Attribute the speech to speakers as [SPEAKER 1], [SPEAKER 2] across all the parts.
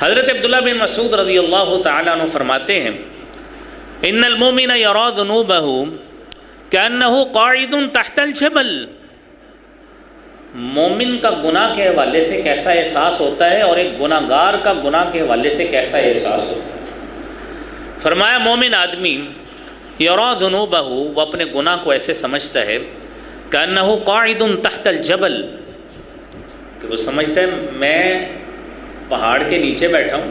[SPEAKER 1] حضرت عبداللہ بن مسعود رضی اللہ تعالیٰ عنہ فرماتے ہیں، ان المومن یرا ذنوبہ کانہ قاعد تحت الجبل. مومن کا گناہ کے حوالے سے کیسا احساس ہوتا ہے اور ایک گناہ گار کا گناہ کے حوالے سے کیسا احساس ہوتا ہے؟ فرمایا، مومن آدمی یرا ذنوبہ وہ اپنے گناہ کو ایسے سمجھتا ہے کانہ قاعد تحت الجبل۔ کہ وہ سمجھتا ہے، میں پہاڑ کے نیچے بیٹھا ہوں۔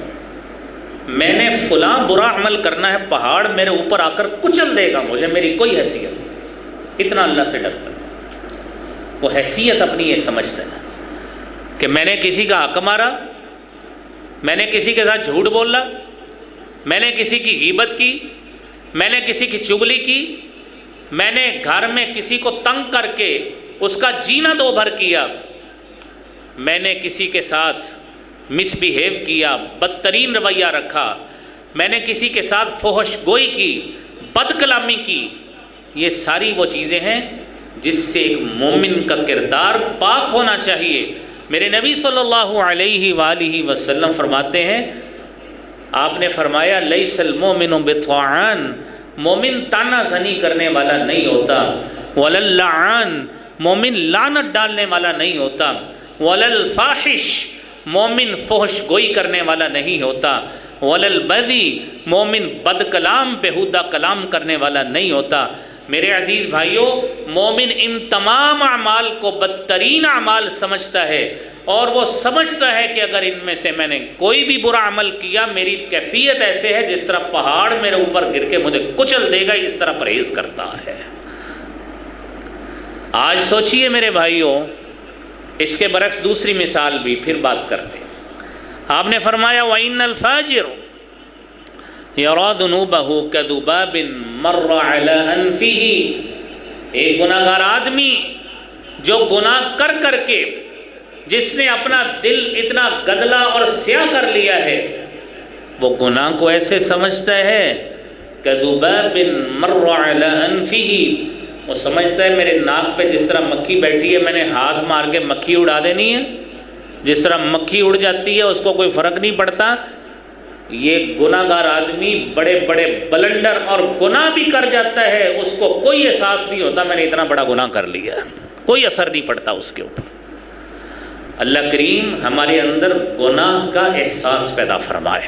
[SPEAKER 1] میں نے فلاں برا عمل کرنا ہے، پہاڑ میرے اوپر آ کر کچل دے گا، مجھے میری کوئی حیثیت نہیں۔ اتنا اللہ سے ڈرتا ہے وہ حیثیت اپنی یہ سمجھتا ہے کہ میں نے کسی کا حق مارا، میں نے کسی کے ساتھ جھوٹ بولا، میں نے کسی کی غیبت کی، میں نے کسی کی چگلی کی، میں نے گھر میں کسی کو تنگ کر کے اس کا جینا دو بھر کیا۔ میں نے کسی کے ساتھ مس بیہیو کیا، بدترین رویہ رکھا۔ میں نے کسی کے ساتھ فوہش گوئی کی، بد کلامی کی۔ یہ ساری وہ چیزیں ہیں جس سے ایک مومن کا کردار پاک ہونا چاہیے۔ میرے نبی صلی اللہ علیہ وآلہ وسلم فرماتے ہیں، آپ نے فرمایا، لیس المومن بطوعان مومن تانا زنی کرنے والا نہیں ہوتا۔ وللعان۔ مومن لعنت ڈالنے والا نہیں ہوتا۔ وللفاحش۔ مومن فحش گوئی کرنے والا نہیں ہوتا۔ وللبذی مومن بد کلام بہودہ کلام کرنے والا نہیں ہوتا۔ میرے عزیز بھائیوں مومن ان تمام اعمال کو بدترین اعمال سمجھتا ہے۔ اور وہ سمجھتا ہے کہ اگر ان میں سے میں نے کوئی بھی برا عمل کیا، میری کیفیت ایسے ہے جس طرح پہاڑ میرے اوپر گر کے مجھے کچل دے گا، اس طرح پرہیز کرتا ہے۔ آج سوچئے میرے بھائیوں اس کے برعکس دوسری مثال بھی پھر بات کرتے ہیں۔ آپ نے فرمایا، وَإِنَّ الْفَاجِرُ يَرَا ذُنُوبَهُ كَذُبَابٍ مَرَّ عَلَىٰ أَنفِهِ۔ ایک گناہ گار آدمی جو گناہ کر کر کے جس نے اپنا دل اتنا گدلا اور سیاہ کر لیا ہے، وہ گناہ کو ایسے سمجھتا ہے، كَذُبَابٍ مَرَّ عَلَىٰ أَنفِهِ۔ وہ سمجھتا ہے میرے ناک پہ جس طرح مکھی بیٹھی ہے، میں نے ہاتھ مار کے مکھی اڑا دینی ہے۔ جس طرح مکھی اڑ جاتی ہے، اس کو کوئی فرق نہیں پڑتا۔ یہ گناہ گار آدمی بڑے بڑے بلنڈر اور گناہ بھی کر جاتا ہے، اس کو کوئی احساس نہیں ہوتا، میں نے اتنا بڑا گناہ کر لیا۔ کوئی اثر نہیں پڑتا اس کے اوپر۔ اللہ کریم ہمارے اندر گناہ کا احساس پیدا فرمائے۔